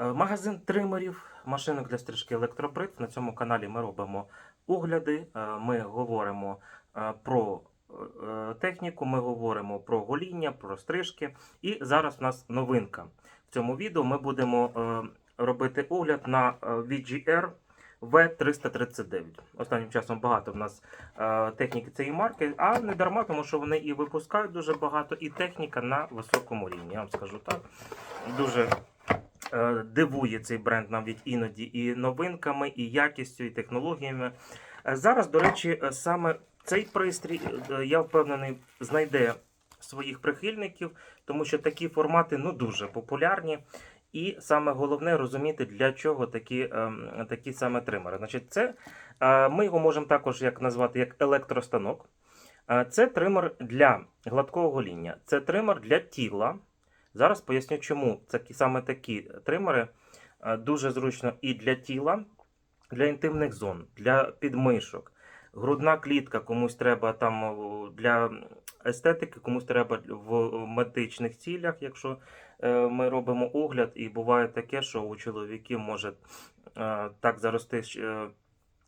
Е, Магазин тримерів, машинок для стрижки електробрит. На цьому каналі ми робимо огляди, е, ми говоримо е, про техніку, ми говоримо про гоління, про стрижки. І зараз у нас новинка. В цьому відео ми будемо робити огляд на VGR V339. Останнім часом багато в нас техніки цієї марки, а не дарма, тому що вони і випускають дуже багато, і техніка на високому рівні. Я вам скажу так. Дуже дивує цей бренд навіть іноді і новинками, і якістю, і технологіями. Е, Зараз, до речі, е, саме цей пристрій, е, я впевнений, знайде своїх прихильників, тому що такі формати ну, дуже популярні. І саме головне розуміти, для чого такі, такі саме тримери. Значить, це, е, ми його можемо також як назвати як електростанок. Е, Це тример для гладкого гоління, це тример для тіла. Зараз поясню, чому це саме такі тримери е, дуже зручно і для тіла, для інтимних зон, для підмишок. Грудна клітка комусь треба там для естетики, комусь треба в медичних цілях, якщо е, ми робимо огляд, і буває таке, що у чоловіків може е, так зарости е,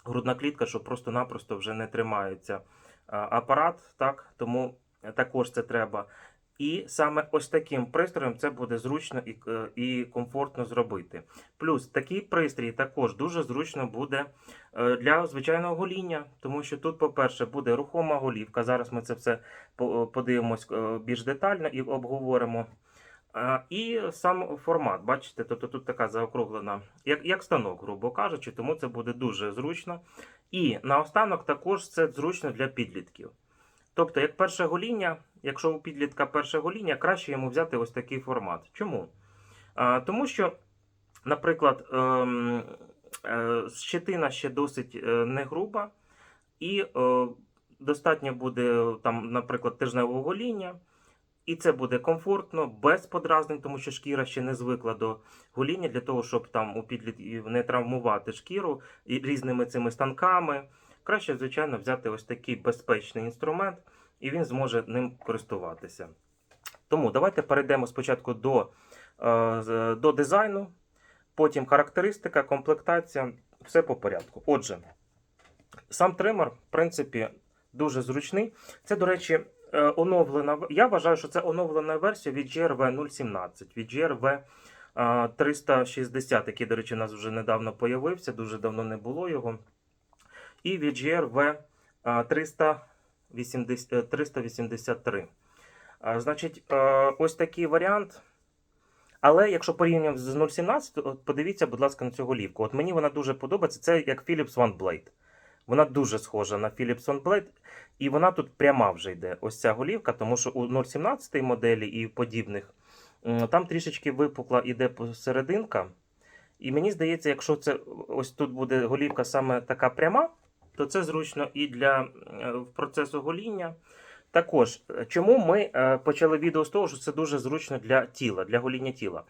грудна клітка, що просто-напросто вже не тримається е, апарат, так, тому також це треба. І саме ось таким пристроєм це буде зручно і, е, і комфортно зробити. Плюс такий пристрій також дуже зручно буде е, для звичайного гоління, тому що тут, по-перше, буде рухома голівка. Зараз ми це все подивимось е, більш детально і обговоримо. І сам формат, бачите, тобто тут така заокруглена, як, як станок, грубо кажучи, тому це буде дуже зручно. І наостанок також це зручно для підлітків. Тобто, як перше гоління, якщо у підлітка перше гоління, краще йому взяти ось такий формат. Чому? Тому що, наприклад, ем, е, щетина ще досить е, не груба, і е, достатньо буде, там, наприклад, тижневого гоління. І це буде комфортно, без подразнень, тому що шкіра ще не звикла до гоління для того, щоб там у підлітків не травмувати шкіру і різними цими станками. Краще, звичайно, взяти ось такий безпечний інструмент, і він зможе ним користуватися. Тому давайте перейдемо спочатку до, е, до дизайну, потім характеристика, комплектація, все по порядку. Отже, сам тример, в принципі, дуже зручний. Це, до речі, е, оновлена. Я вважаю, що це оновлена версія від GRV 017, від GRV 360, який, до речі, у нас вже недавно появився, дуже давно не було його. І 380, е, 383. Значить, ось такий варіант. Але якщо порівнюємо з 0.17, то подивіться, будь ласка, на цю голівку. От мені вона дуже подобається. Це як Philips One Blade. Вона дуже схожа на Philips One Blade, і вона тут пряма вже йде. Ось ця голівка, тому що у 0.17 моделі і подібних там трішечки випукла іде посерединка. І мені здається, якщо це ось тут буде голівка саме така пряма, то це зручно і для е, процесу гоління. Також, чому ми е, почали відео з того, що це дуже зручно для тіла, для гоління тіла.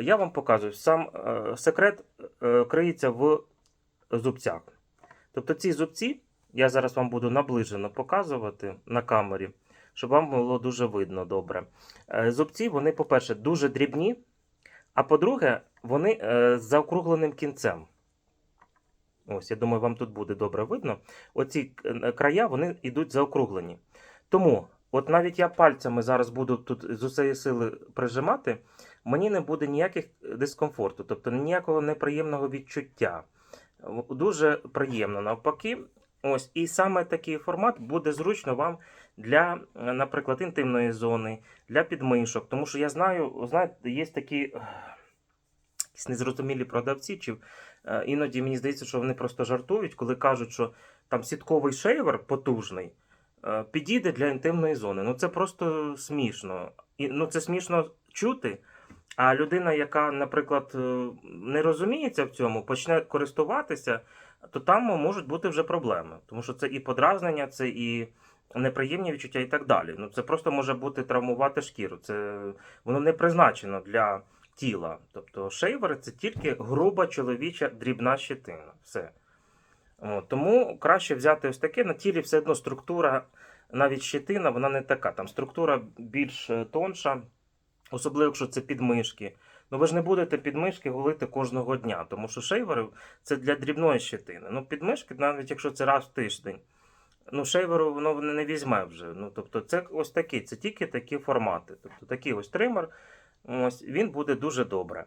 Я вам показую, сам е, секрет криється в зубцях. Тобто ці зубці, я зараз вам буду наближено показувати на камері, щоб вам було дуже видно добре. Зубці, вони, по-перше, дуже дрібні, а по-друге, вони з заокругленим кінцем. Ось, я думаю, вам тут буде добре видно. Оці е, края вони йдуть заокруглені. Тому, от навіть я пальцями зараз буду тут з усієї сили прижимати, мені не буде ніяких дискомфорту, тобто ніякого неприємного відчуття. Дуже приємно навпаки. Ось, і саме такий формат буде зручно вам для, е, наприклад, інтимної зони, для підмишок. Тому що я знаю, знаєте, є такі незрозумілі продавці, чи е, іноді мені здається, що вони просто жартують, коли кажуть, що там сітковий шейвер потужний е, підійде для інтимної зони. Ну це просто смішно. І, ну, це смішно чути. А людина, яка, наприклад, е, не розуміється в цьому, почне користуватися, то там можуть бути вже проблеми. Тому що це і подразнення, це і неприємні відчуття, і так далі. Ну, це просто може бути травмувати шкіру. Це воно не призначено для тіла. Тобто шейвери це тільки груба чоловіча дрібна щетина. Все. От, тому краще взяти ось таке. На тілі все одно структура, навіть щетина, вона не така. Там структура більш е, тонша, особливо якщо це підмишки. Ну ви ж не будете підмишки голити кожного дня, тому що шейвери це для дрібної щетини. Ну, підмишки, навіть якщо це раз в тиждень, ну, шейверу воно не, візьме вже. Ну, тобто, це ось такі, це тільки такі формати. Тобто такий ось тример, ось, він буде дуже добре.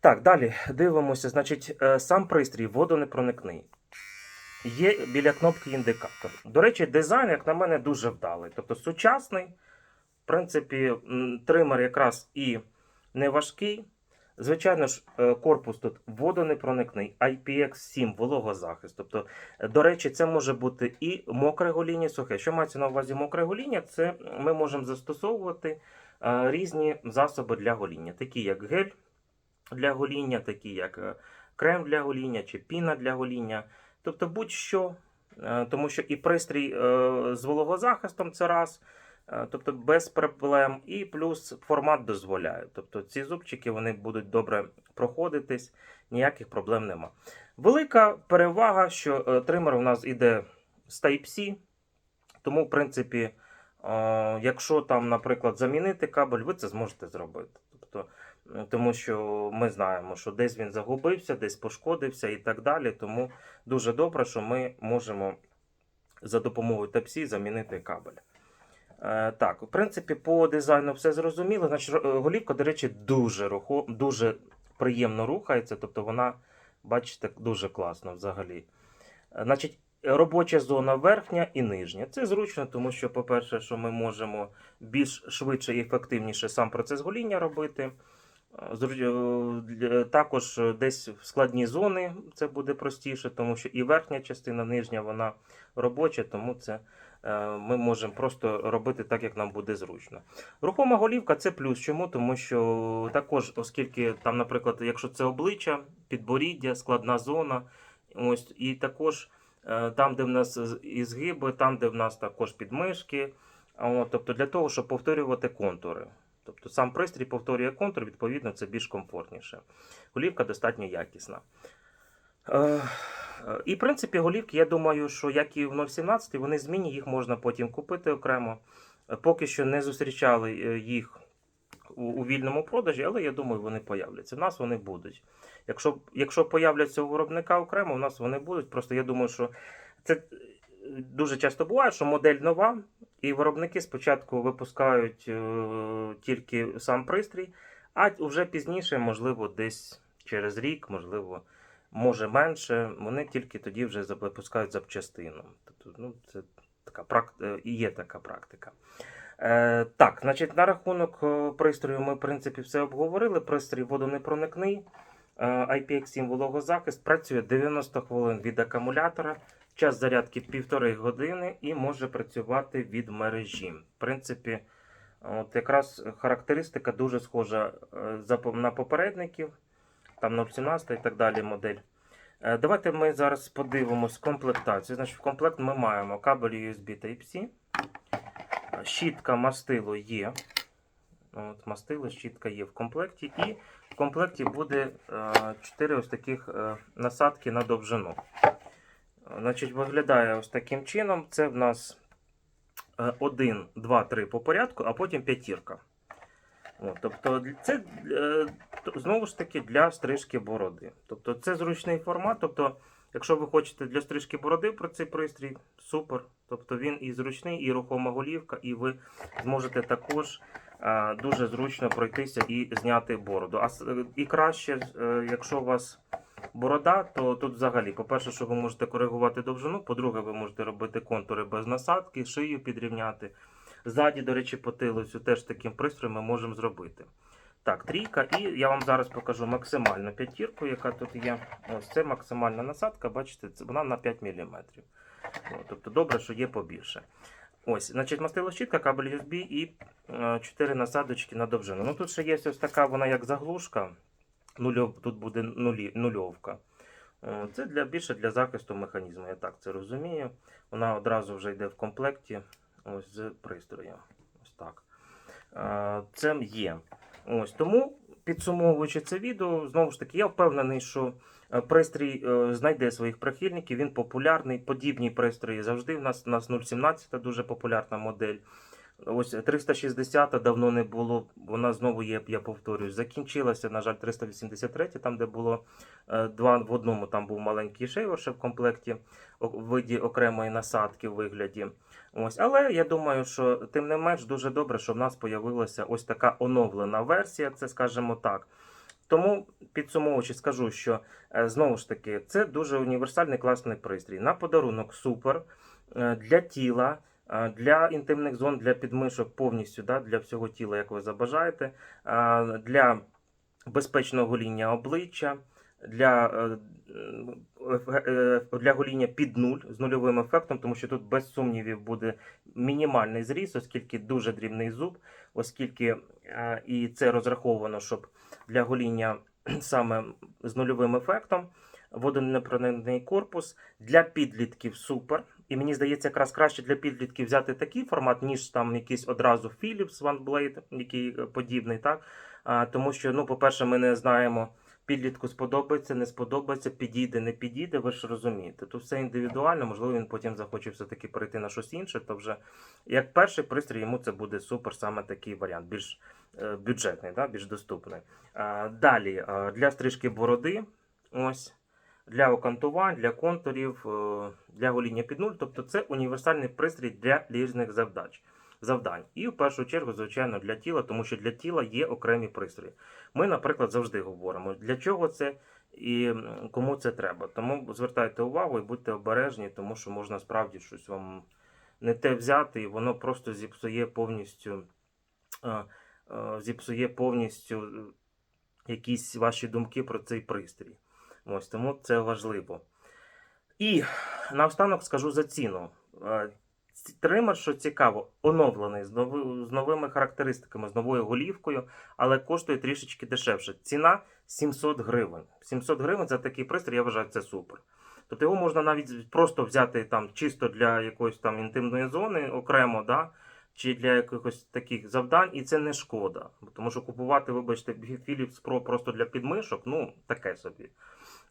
Так, далі дивимося. Значить, е, сам пристрій водонепроникний. Є біля кнопки індикатор. До речі, дизайн, як на мене, дуже вдалий. Тобто сучасний, в принципі, тример якраз і не важкий. Звичайно ж, е, корпус тут водонепроникний, IPX7 вологозахист. Тобто, до речі, це може бути і мокре гоління, сухе. Що мається на увазі мокре гоління? Це ми можемо застосовувати різні засоби для гоління, такі як гель для гоління, такі як е, крем для гоління чи піна для гоління. Тобто будь-що, Е, тому що і пристрій е, з вологозахистом це раз. Е, Тобто без проблем, і плюс формат дозволяє. Тобто ці зубчики вони будуть добре проходитись, ніяких проблем нема. Велика перевага, що е, тример у нас іде з Type-C, тому, в принципі, е, якщо там, наприклад, замінити кабель, ви це зможете зробити. Тобто, тому що ми знаємо, що десь він загубився, десь пошкодився і так далі. Тому дуже добре, що ми можемо за допомогою Type-C замінити кабель. Е, так, в принципі, по дизайну все зрозуміло. Значить, е, голівка, до речі, дуже, рухо, дуже приємно рухається, тобто вона, бачите, дуже класно взагалі. Е, Значить, робоча зона верхня і нижня. Це зручно, тому що, по-перше, що ми можемо більш швидше і ефективніше сам процес гоління робити. Е, е, Також десь в складні зони це буде простіше, тому що і верхня частина, нижня, вона робоча, тому це е, ми можемо просто робити так, як нам буде зручно. Рухома голівка це плюс. Чому? Тому що також, оскільки там, наприклад, якщо це обличчя, підборіддя, складна зона, ось, і також там, де в нас з- і згиби, там, де в нас також підмишки. Тобто для того, щоб повторювати контури. Тобто сам пристрій повторює контур, відповідно, це більш комфортніше. Голівка достатньо якісна. Е, е, І, в принципі, голівки, я думаю, що як і в 0.17, вони змінні, їх можна потім купити окремо. Е, Поки що не зустрічали е, їх у, вільному продажі, але я думаю, вони появляться. У нас вони будуть. Якщо, якщо появляться у виробника окремо, у нас вони будуть. Просто я думаю, що це е, дуже часто буває, що модель нова, і виробники спочатку випускають е, тільки сам пристрій, а вже пізніше, можливо, десь через рік, можливо, може менше, вони тільки тоді вже випускають запчастину. Тобто, ну, це така прак... е, і є така практика. Е, так, значить, на рахунок е, пристрою ми, в принципі, все обговорили. Пристрій водонепроникний, е, IPX7 вологозахист, працює 90 хвилин від акумулятора, час зарядки півтори години і може працювати від мережі. В принципі, от якраз характеристика дуже схожа на попередників, там 017 і так далі модель. Давайте ми зараз подивимось комплектацію. Значить, в комплект ми маємо кабель USB Type-C, щітка мастило є. От, мастило, щітка є в комплекті. І в комплекті буде 4 ось таких е, насадки на довжину. Е, Значить, виглядає ось таким чином. Це в нас 1, 2, 3 по порядку, а потім п'ятірка. От, тобто це е, знову ж таки для стрижки бороди. Тобто це зручний формат. Тобто, якщо ви хочете для стрижки бороди про цей пристрій, супер. Тобто він і зручний, і рухома голівка, і ви зможете також дуже зручно пройтися і зняти бороду. А і краще, е, якщо у вас борода, то тут взагалі, по-перше, що ви можете коригувати довжину, по-друге, ви можете робити контури без насадки, шию підрівняти. Ззаді, до речі, потилицю теж таким пристроєм ми можемо зробити. Так, трійка, і я вам зараз покажу максимальну п'ятірку, яка тут є. Ось це максимальна насадка, бачите, вона на 5 мм. Тобто добре, що є побільше. Ось, значить, мастилощітка, кабель USB і 4 насадочки на довжину. Ну тут ще є ось така, вона як заглушка. Нульов, тут буде нулі, нульовка. Е, Це для, більше для захисту механізму, я так це розумію. Вона одразу вже йде в комплекті ось з пристроєм. Ось так. Е, Це є. Ось тому, підсумовуючи це відео, знову ж таки, я впевнений, що е, пристрій е, знайде своїх прихильників, він популярний. Подібні пристрої завжди в нас. У нас 017 дуже популярна модель. Ось 360 давно не було. Вона знову є, я повторюю, закінчилася, на жаль, 383, там, де було е, два в одному, там був маленький шейвер ще в комплекті в виді окремої насадки в вигляді. Ось, але я думаю, що тим не менш дуже добре, що в нас появилася ось така оновлена версія, це скажімо так. Тому підсумовуючи, скажу, що е, знову ж таки це дуже універсальний класний пристрій. На подарунок супер е, для тіла, е, для інтимних зон, для підмишок повністю, да, для всього тіла, як ви забажаєте, для безпечного гоління обличчя, для, е, е, е, для гоління під нуль з нульовим ефектом, тому що тут без сумнівів буде мінімальний зріз, оскільки дуже дрібний зуб, оскільки і це розраховано, щоб для гоління саме з нульовим ефектом. Водонепроникний корпус для підлітків супер. І мені здається, якраз краще для підлітків взяти такий формат, ніж там якийсь одразу Philips OneBlade, який подібний, так? Тому що, ну, по-перше, ми не знаємо, підлітку сподобається, не сподобається, підійде, не підійде, ви ж розумієте. Тут все індивідуально, можливо, він потім захоче все-таки перейти на щось інше. То вже як перший пристрій, йому це буде супер, саме такий варіант, більш е, бюджетний, да, більш доступний. Далі, а, для стрижки бороди, ось. Для окантувань, для контурів, е, для гоління під нуль. Тобто це універсальний пристрій для різних завдач, завдань. І в першу чергу, звичайно, для тіла, тому що для тіла є окремі пристрої. Ми, наприклад, завжди говоримо, для чого це і кому це треба. Тому звертайте увагу і будьте обережні, тому що можна справді щось вам не те взяти, і воно просто зіпсує повністю, е, е, зіпсує повністю е, якісь ваші думки про цей пристрій. Ось тому це важливо. І наостанок скажу за ціну. Тример, що цікаво, оновлений з новими характеристиками, з новою голівкою, але коштує трішечки дешевше. Ціна 700 гривень. 700 гривень за такий пристрій, я вважаю, це супер. Тобто його можна навіть просто взяти там чисто для якоїсь там інтимної зони окремо, да? чи для якихось таких завдань, і це не шкода. Тому що купувати, вибачте, Philips Pro просто для підмишок, ну таке собі.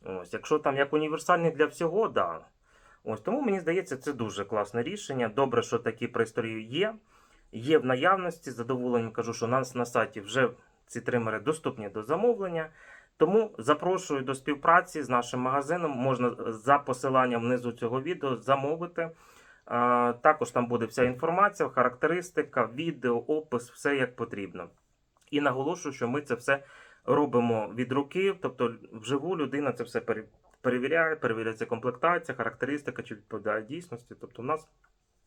Ось, якщо там як універсальний для всього, да. Ось тому мені здається, це дуже класне рішення. Добре, що такі пристрої є. Є в наявності. З задоволенням кажу, що у нас на сайті вже ці тримери доступні до замовлення. Тому запрошую до співпраці з нашим магазином. Можна за посиланням внизу цього відео замовити. Також там буде вся інформація, характеристика, відео, опис, все як потрібно. І наголошую, що ми це все робимо від руки, тобто вживу людина це все пере- перевіряє, перевіряється комплектація, характеристика, чи відповідає дійсності. Тобто, у нас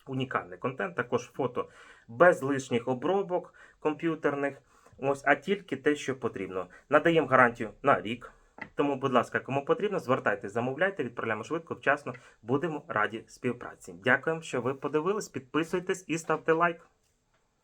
унікальний контент, також фото без лишніх обробок комп'ютерних. Ось, а тільки те, що потрібно. Надаємо гарантію на рік. Тому, будь ласка, кому потрібно, звертайтесь, замовляйте, відправляємо швидко, вчасно. Будемо раді співпраці. Дякуємо, що ви подивились. Підписуйтесь і ставте лайк.